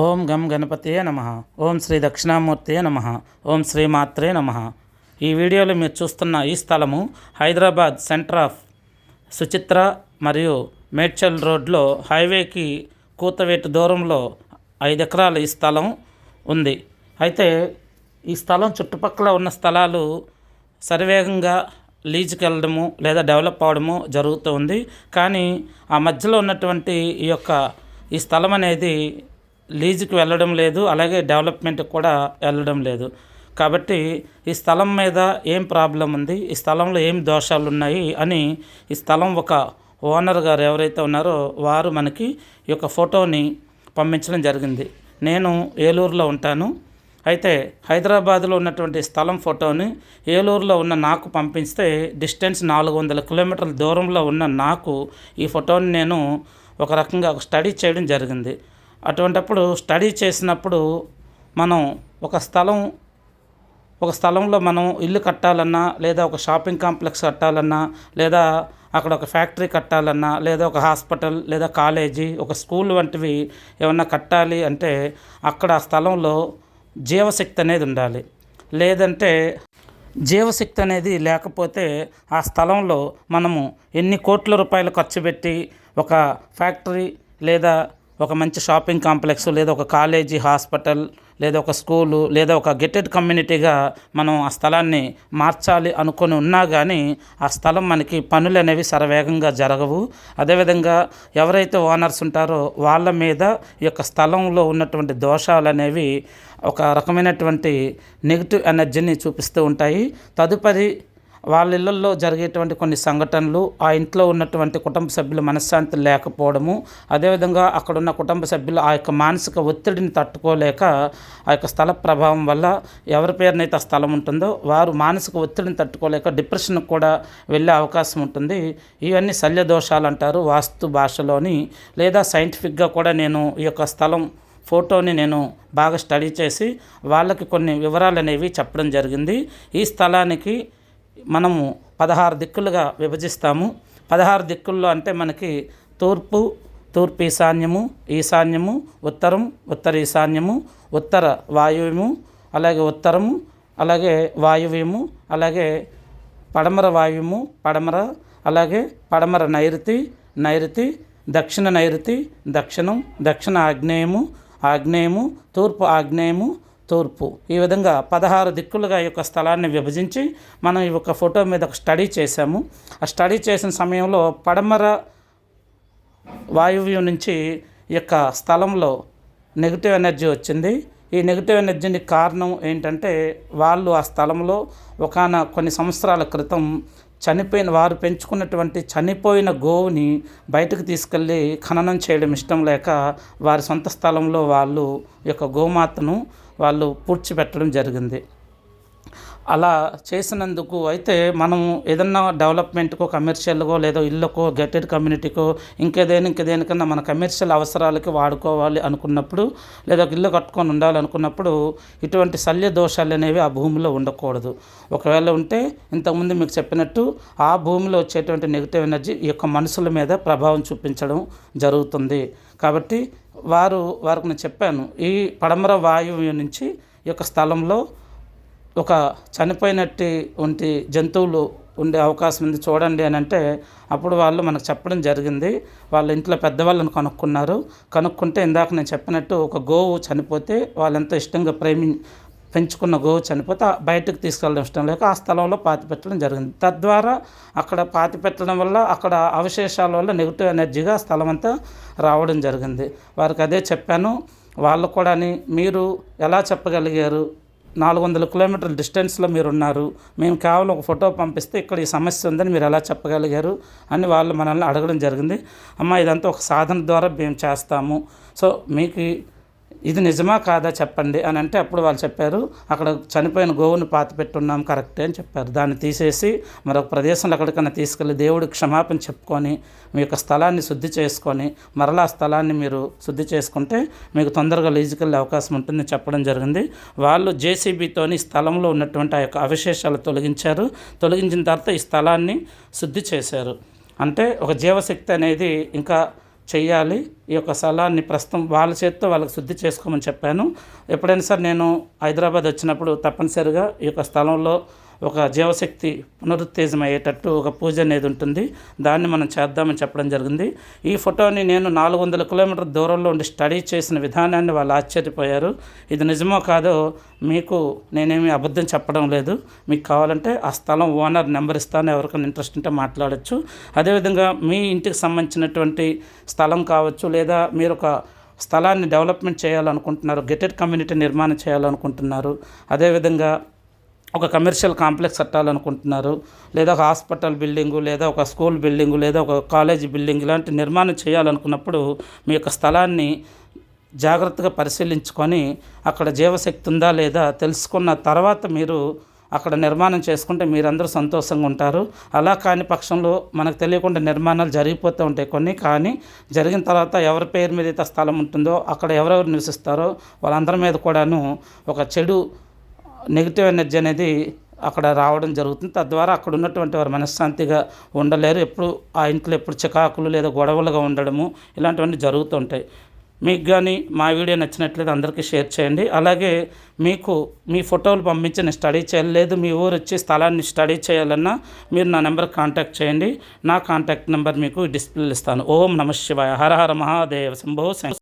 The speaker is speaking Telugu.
ఓం గం గణపతియే నమ. ఓం శ్రీ దక్షిణామూర్తియే నమ. ఓం శ్రీమాత్రే నమ. ఈ వీడియోలో మీరు చూస్తున్న ఈ స్థలము హైదరాబాద్ సెంటర్ ఆఫ్ సుచిత్ర మరియు మేడ్చల్ రోడ్లో హైవేకి కూతవేటు దూరంలో ఐదు ఎకరాల ఈ స్థలం ఉంది. అయితే ఈ స్థలం చుట్టుపక్కల ఉన్న స్థలాలు సరివేగంగా లీజుకి వెళ్ళడము లేదా డెవలప్ అవడము జరుగుతూ ఉంది. కానీ ఆ మధ్యలో ఉన్నటువంటి ఈ యొక్క ఈ స్థలం అనేది లీజుకి వెళ్ళడం లేదు అలాగే డెవలప్మెంట్కి కూడా వెళ్ళడం లేదు. కాబట్టి ఈ స్థలం మీద ఏం ప్రాబ్లం ఉంది ఈ స్థలంలో ఏం దోషాలు ఉన్నాయి అని ఈ స్థలం ఒక ఓనర్ గారు ఎవరైతే ఉన్నారో వారు మనకి ఈ యొక్క ఫోటోని పంపించడం జరిగింది. నేను ఏలూరులో ఉంటాను. అయితే హైదరాబాద్లో ఉన్నటువంటి స్థలం ఫోటోని ఏలూరులో ఉన్న నాకు పంపిస్తే డిస్టెన్స్ నాలుగు వందల కిలోమీటర్ల దూరంలో ఉన్న నాకు ఈ ఫోటోని నేను ఒక రకంగా స్టడీ చేయడం జరిగింది. అటువంటప్పుడు స్టడీ చేసినప్పుడు మనం ఒక స్థలం ఒక స్థలంలో మనం ఇల్లు కట్టాలన్నా లేదా ఒక షాపింగ్ కాంప్లెక్స్ కట్టాలన్నా లేదా అక్కడ ఒక ఫ్యాక్టరీ కట్టాలన్నా లేదా ఒక హాస్పిటల్ లేదా కాలేజీ ఒక స్కూల్ వంటివి ఏమన్నా కట్టాలి అంటే అక్కడ ఆ స్థలంలో జీవశక్తి అనేది ఉండాలి. లేదంటే జీవశక్తి అనేది లేకపోతే ఆ స్థలంలో మనము ఎన్ని కోట్ల రూపాయలు ఖర్చు పెట్టి ఒక ఫ్యాక్టరీ లేదా ఒక మంచి షాపింగ్ కాంప్లెక్స్ లేదా ఒక కాలేజీ హాస్పిటల్ లేదా ఒక స్కూలు లేదా ఒక గెటెడ్ కమ్యూనిటీగా మనం ఆ స్థలాన్ని మార్చాలి అనుకొని ఉన్నా కానీ ఆ స్థలం మనకి పనులు అనేవి శరవేగంగా జరగవు. అదేవిధంగా ఎవరైతే ఓనర్స్ ఉంటారో వాళ్ళ మీద ఈ యొక్క స్థలంలో ఉన్నటువంటి దోషాలు అనేవి ఒక రకమైనటువంటి నెగిటివ్ ఎనర్జీని చూపిస్తూ ఉంటాయి. తదుపరి వాళ్ళ ఇళ్ళల్లో జరిగేటువంటి కొన్ని సంఘటనలు ఆ ఇంట్లో ఉన్నటువంటి కుటుంబ సభ్యుల మనశ్శాంతి లేకపోవడము అదేవిధంగా అక్కడున్న కుటుంబ సభ్యులు ఆ యొక్క మానసిక ఒత్తిడిని తట్టుకోలేక ఆ యొక్క స్థల ప్రభావం వల్ల ఎవరి పేరునైతే ఆ స్థలం ఉంటుందో వారు మానసిక ఒత్తిడిని తట్టుకోలేక డిప్రెషన్కి కూడా వెళ్ళే అవకాశం ఉంటుంది. ఇవన్నీ శల్య దోషాలు అంటారు వాస్తు భాషలోని. లేదా సైంటిఫిక్గా కూడా నేను ఈ యొక్క స్థలం ఫోటోని నేను బాగా స్టడీ చేసి వాళ్ళకి కొన్ని వివరాలు అనేవి చెప్పడం జరిగింది. ఈ స్థలానికి మనము పదహారు దిక్కులుగా విభజిస్తాము. పదహారు దిక్కుల్లో అంటే మనకి తూర్పు తూర్పు ఈశాన్యము ఈశాన్యము ఉత్తరం ఉత్తర ఈశాన్యము ఉత్తర వాయువ్యము అలాగే ఉత్తరము అలాగే వాయువ్యము అలాగే పడమర వాయువ్యము పడమర అలాగే పడమర నైరుతి నైరుతి దక్షిణ నైరుతి దక్షిణం దక్షిణ ఆగ్నేయము ఆగ్నేయము తూర్పు ఆగ్నేయము తూర్పు. ఈ విధంగా పదహారు దిక్కులుగా ఈ యొక్క స్థలాన్ని విభజించి మనం ఈ యొక్క ఫోటో మీద ఒక స్టడీ చేశాము. ఆ స్టడీ చేసిన సమయంలో పడమర వాయువ్యం నుంచి ఈ యొక్క స్థలంలో నెగిటివ్ ఎనర్జీ వచ్చింది. ఈ నెగిటివ్ ఎనర్జీకి కారణం ఏంటంటే వాళ్ళు ఆ స్థలంలో ఒకన కొన్ని సంవత్సరాల క్రితం చనిపోయిన వారు పెంచుకున్నటువంటి చనిపోయిన గోవుని బయటకు తీసుకెళ్ళి ఖననం చేయడం ఇష్టం లేక వారి సొంత స్థలంలో వాళ్ళు యొక్క గోమాతను వాళ్ళు పూడ్చిపెట్టడం జరిగింది. అలా చేసినందుకు అయితే మనము ఏదన్నా డెవలప్మెంట్కో కమర్షియల్కో లేదా ఇళ్ళకో గెటెడ్ కమ్యూనిటీకో ఇంకేదైనా ఇంకేదేనికన్నా మన కమర్షియల్ అవసరాలకి వాడుకోవాలి అనుకున్నప్పుడు లేదా ఇల్లు కట్టుకొని ఉండాలనుకున్నప్పుడు ఇటువంటి శల్య దోషాలు అనేవి ఆ భూమిలో ఉండకూడదు. ఒకవేళ ఉంటే ఇంతకుముందు మీకు చెప్పినట్టు ఆ భూమిలో వచ్చేటువంటి నెగిటివ్ ఎనర్జీ ఈ యొక్క మనుషుల మీద ప్రభావం చూపించడం జరుగుతుంది. కాబట్టి వారు వారికి నేను చెప్పాను ఈ పడమర వాయువు నుంచి ఈ యొక్క స్థలంలో ఒక చనిపోయినట్టు వంటి జంతువులు ఉండే అవకాశం ఉంది చూడండి అని అంటే అప్పుడు వాళ్ళు మనకు చెప్పడం జరిగింది. వాళ్ళ ఇంట్లో పెద్దవాళ్ళని కనుక్కున్నారు. కనుక్కుంటే ఇందాక నేను చెప్పినట్టు ఒక గోవు చనిపోతే వాళ్ళెంతో ఇష్టంగా ప్రేమి పెంచుకున్న గోవు చనిపోతే బయటకు తీసుకెళ్ళడం ఇష్టం లేక ఆ స్థలంలో పాతి పెట్టడం జరిగింది. తద్వారా అక్కడ పాతి పెట్టడం వల్ల అక్కడ అవశేషాల వల్ల నెగిటివ్ ఎనర్జీగా స్థలం అంతా రావడం జరిగింది. వారికి అదే చెప్పాను. వాళ్ళు కూడా మీరు ఎలా చెప్పగలిగారు? నాలుగు వందల కిలోమీటర్ల డిస్టెన్స్లో మీరు ఉన్నారు మేము కేవలం ఒక ఫోటో పంపిస్తే ఇక్కడ ఈ సమస్య ఉందని మీరు ఎలా చెప్పగలిగారు అని వాళ్ళు మనల్ని అడగడం జరిగింది. అమ్మ ఇదంతా ఒక సాధన ద్వారా మేము చేస్తాము. సో మీకు ఇది నిజమా కాదా చెప్పండి అని అంటే అప్పుడు వాళ్ళు చెప్పారు అక్కడ చనిపోయిన గోవుని పాత పెట్టున్నాం కరెక్టే అని చెప్పారు. దాన్ని తీసేసి మరొక ప్రదేశంలో ఎక్కడికైనా తీసుకెళ్ళి దేవుడు క్షమాపణ చెప్పుకొని మీ యొక్క స్థలాన్ని శుద్ధి చేసుకొని మరలా స్థలాన్ని మీరు శుద్ధి చేసుకుంటే మీకు తొందరగా లీజుకెళ్ళే అవకాశం ఉంటుందని చెప్పడం జరిగింది. వాళ్ళు జేసీబీతోని స్థలంలో ఉన్నటువంటి ఆ యొక్క అవశేషాలు తొలగించారు. తొలగించిన తర్వాత ఈ స్థలాన్ని శుద్ధి చేశారు. అంటే ఒక జీవశక్తి అనేది ఇంకా చేయాలి. ఈ యొక్క స్థలాన్ని ప్రస్తుతం వాళ్ళ చేతితో వాళ్ళకి శుద్ధి చేసుకోమని చెప్పాను. ఎప్పుడైనా సరే నేను హైదరాబాద్ వచ్చినప్పుడు తప్పనిసరిగా ఈ యొక్క స్థలంలో ఒక జీవశక్తి పునరుత్తేజం అయ్యేటట్టు ఒక పూజ అనేది ఉంటుంది. దాన్ని మనం చేద్దామని చెప్పడం జరిగింది. ఈ ఫోటోని నేను నాలుగు వందల కిలోమీటర్ దూరంలో ఉండి స్టడీ చేసిన విధానాన్ని వాళ్ళు ఆశ్చర్యపోయారు. ఇది నిజమో కాదో మీకు నేనేమి అబద్ధం చెప్పడం లేదు. మీకు కావాలంటే ఆ స్థలం ఓనర్ నెంబర్ ఇస్తాను. ఎవరికైనా ఇంట్రెస్ట్ ఉంటే మాట్లాడచ్చు. అదేవిధంగా మీ ఇంటికి సంబంధించినటువంటి స్థలం కావచ్చు లేదా మీరు ఒక స్థలాన్ని డెవలప్మెంట్ చేయాలనుకుంటున్నారు గెటెడ్ కమ్యూనిటీ నిర్మాణం చేయాలనుకుంటున్నారు. అదేవిధంగా ఒక కమర్షియల్ కాంప్లెక్స్ కట్టాలనుకుంటున్నారు లేదా ఒక హాస్పిటల్ బిల్డింగు లేదా ఒక స్కూల్ బిల్డింగు లేదా ఒక కాలేజీ బిల్డింగ్ ఇలాంటి నిర్మాణం చేయాలనుకున్నప్పుడు మీ యొక్క స్థలాన్ని జాగ్రత్తగా పరిశీలించుకొని అక్కడ జీవశక్తి ఉందా లేదా తెలుసుకున్న తర్వాత మీరు అక్కడ నిర్మాణం చేసుకుంటే మీరందరూ సంతోషంగా ఉంటారు. అలా కాని పక్షంలో మనకు తెలియకుండా నిర్మాణాలు జరిగిపోతూ ఉంటాయి కొన్ని కానీ జరిగిన తర్వాత ఎవరి పేరు మీద అయితే స్థలం ఉంటుందో అక్కడ ఎవరెవరు నివసిస్తారో వాళ్ళందరి మీద కూడాను ఒక చెడు నెగిటివ్ ఎనర్జీ అనేది అక్కడ రావడం జరుగుతుంది. తద్వారా అక్కడ ఉన్నటువంటి వారు మనశ్శాంతిగా ఉండలేరు. ఎప్పుడు ఆ ఇంట్లో ఎప్పుడు చికాకులు లేదా గొడవలుగా ఉండడము ఇలాంటివన్నీ జరుగుతుంటాయి మీకు కానీ మా వీడియో నచ్చినట్లయితే అందరికీ షేర్ చేయండి. అలాగే మీకు మీ ఫోటోలు పంపించి నేను స్టడీ చేయాలి. లేదు మీ ఊరు వచ్చి స్థలాన్ని స్టడీ చేయాలన్నా మీరు నా నెంబర్ కాంటాక్ట్ చేయండి. నా కాంటాక్ట్ నెంబర్ మీకు డిస్ప్లే ఇస్తాను. ఓం నమ శివాయ. హర హర మహాదేవ శంభో